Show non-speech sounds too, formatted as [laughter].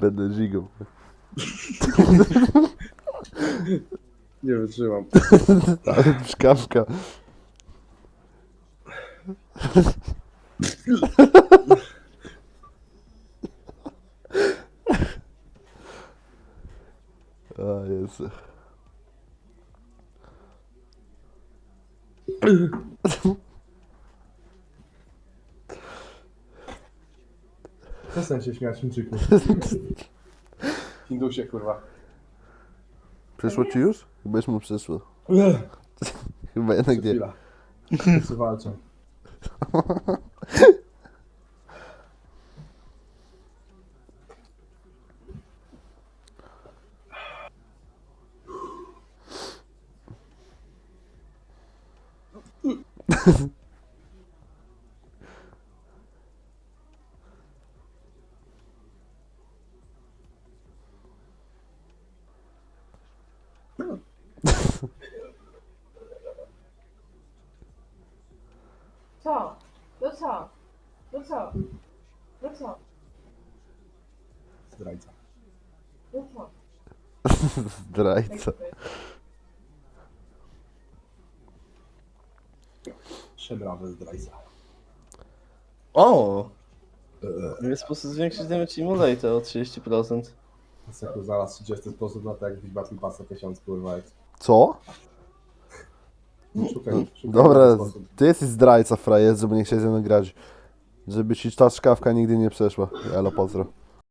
Będę żigą. [laughs] Nie wytrzymam. Ale [laughs] szkawka. [laughs] A Jezu. Przestań się śmiać, Chińczyku. [laughs] Hindusie, kurwa. Przyszło ci już? Chyba już mu przyszło. [laughs] Chyba jednak nie. Chwila. Wszyscy walczą. [laughs] Co? No co? No co? No co? Zdrajca. No co? [laughs] Zdrajca. Szemrawy zdrajca. O! Jest sposób zwiększyć damage Immolate o 30%. Seku, zaraz 30 sposób na to, jak wbić Battle Passa 1000, kurwa. jak- Co? Szukaj, szukaj Dobra, sposób. ty jesteś zdrajca frajer, żeby nie chcieć ze mną grać. Żeby ci ta szkawka nigdy nie przeszła. Elo, pozdro.